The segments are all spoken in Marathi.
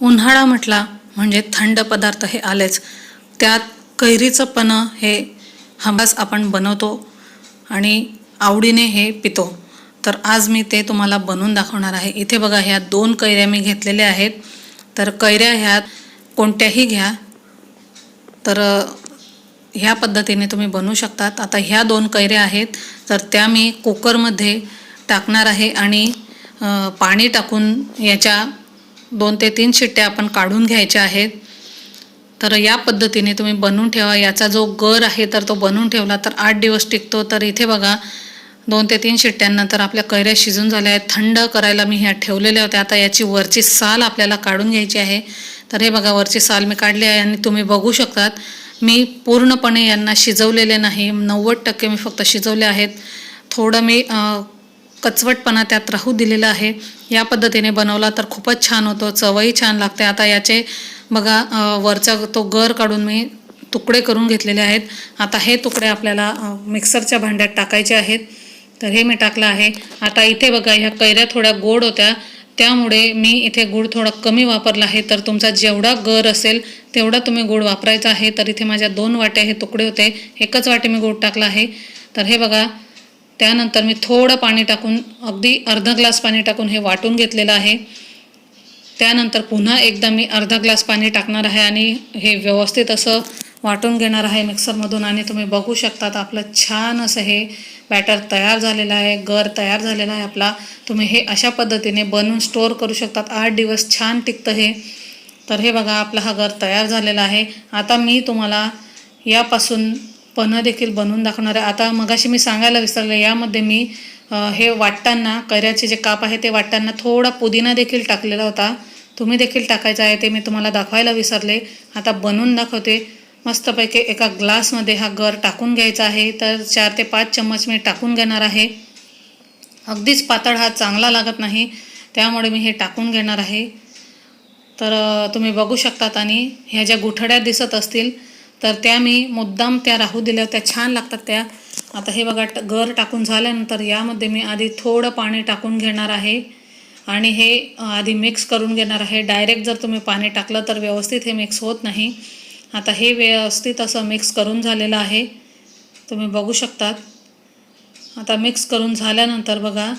उन्हाळा म्हटला म्हणजे थंड पदार्थ हे आलेच. त्यात कैरीचं पणं हे हमखास आपण बनवतो आणि आवडीने हे पितो. तर आज मी ते तुम्हाला बनवून दाखवणार आहे. इथे बघा ह्या दोन कैऱ्या मी घेतलेल्या आहेत. तर कैऱ्या ह्या कोणत्याही घ्या. तर ह्या पद्धतीने तुम्ही बनवू शकतात. आता ह्या दोन कैऱ्या आहेत. तर त्या मी कुकरमध्ये टाकणार आहे आणि पाणी टाकून याच्या दोन ते तीन शिट्ट्या आपण काढून घ्यायच्या आहेत. तर या पद्धतीने तुम्ही बनवून ठेवा. याचा जो गर आहे तर तो बनवून ठेवला तर आठ दिवस टिकतो. तर इथे बघा दोन ते तीन शिट्ट्यांनंतर आपल्या कैऱ्या शिजून झाल्या आहेत. थंड करायला मी ह्या ठेवलेल्या होत्या. आता याची वरची साल आपल्याला काढून घ्यायची आहे. तर हे बघा वरची साल मी काढली आहे आणि तुम्ही बघू शकतात मी पूर्णपणे यांना शिजवलेले नाही. नव्वद टक्के मी फक्त शिजवले आहेत. थोडं मी कचवटपणा त्यात राहू दिलेला आहे. या पद्धतीने बनवला तर खूपच छान होतो. चवही छान लागते. आता याचे बघा वरचा तो गर काढून मी तुकडे करून घेतलेले आहेत. आता हे तुकडे आपल्याला मिक्सरच्या भांड्यात टाकायचे आहेत. तर हे मी टाकलं आहे. आता इथे बघा ह्या कैऱ्या थोड्या गोड होत्या. त्यामुळे मी इथे गूळ थोडा कमी वापरला आहे. तर तुमचा जेवढा गर असेल तेवढा तुम्ही गूळ वापरायचा आहे. तर इथे माझ्या दोन वाट्या हे तुकडे होते. एकच वाटे मी गूळ टाकला आहे. तर हे बघा त्यानंतर मी थोडं पाणी टाकून अगदी अर्धा ग्लास पाणी टाकून हे वाटून घेतलेलं आहे. त्यानंतर पुन्हा एकदा मी अर्धा ग्लास पाणी टाकणार आहे आणि हे व्यवस्थित असं वाटून घेणार आहे मिक्सरमधून. आणि तुम्ही बघू शकतात आपलं छान असं हे बॅटर तयार झालेलं आहे गर तयार झालेला आहे आपला. तुम्ही हे अशा पद्धतीने बनवून स्टोअर करू शकतात. आठ दिवस छान टिकतं हे. तर हे बघा आपला हा गर तयार झालेला आहे. आता मी तुम्हाला यापासून पन्हं देखील बनवून दाखवणार आहे. आता मगाशी मी सांगायला विसरले यामध्ये मी हे वाटताना कैऱ्याचे जे काप आहे ते वाटताना थोडा पुदिना देखील टाकलेला होता. तुम्ही देखील टाकायचा आहे ते मी तुम्हाला दाखवायला विसरले. आता बनवून दाखवते. मस्तपैकी एका ग्लासमध्ये हा गर टाकून घ्यायचा आहे. तर चार ते पाच चम्मच मी टाकून घेणार आहे. अगदीच पातळ हा चांगला लागत नाही त्यामुळे मी हे टाकून घेणार आहे. तर तुम्ही बघू शकतात आणि ह्या ज्या गुठड्या दिसत असतील तर त्या मी मुद्दाम त्या राहू दिल्या त्या छान लागतात त्या. आता हे बघा ट- गर टाकून झाल्यानंतर यामध्ये मी आधी थोडं पाणी टाकून घेणार आहे. आणि हे आधी मिक्स करून घेणार आहे. डायरेक्ट जर तुम्ही पाणी टाकलं तर व्यवस्थित हे मिक्स होत नाही. आता हे व्यवस्थित असं मिक्स करून झालेलं आहे. तुम्ही बघू शकतात. आता मिक्स करून झाल्यानंतर बघा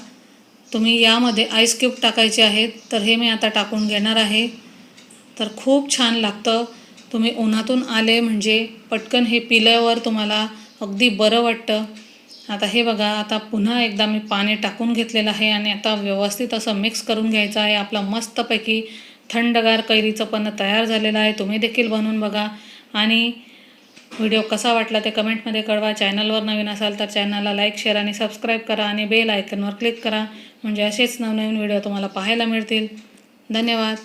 तुम्ही यामध्ये आईस क्यूब टाकायचे आहेत. तर हे मी आता टाकून घेणार आहे. तर खूप छान लागतं. तुम्ही उन्हातून आले म्हणजे पटकन हे पिल्यावर तुम्हाला अगदी बरं वाटतं. आता हे बघा आता पुन्हा एकदा मी पाणी टाकून घेतलेलं आहे आणि आता व्यवस्थित असं मिक्स करून घ्यायचं आहे. आपलं मस्तपैकी थंडगार कैरीचं पण तयार झालेलं आहे. तुम्ही देखील बनवून बघा. आणि व्हिडिओ कसा वाटला ते कमेंटमध्ये कळवा. चॅनलवर नवीन असाल तर चॅनलला लाईक शेअर आणि सबस्क्राईब करा आणि बेल आयकनवर क्लिक करा. म्हणजे असेच नवनवीन व्हिडिओ तुम्हाला पाहायला मिळतील. धन्यवाद.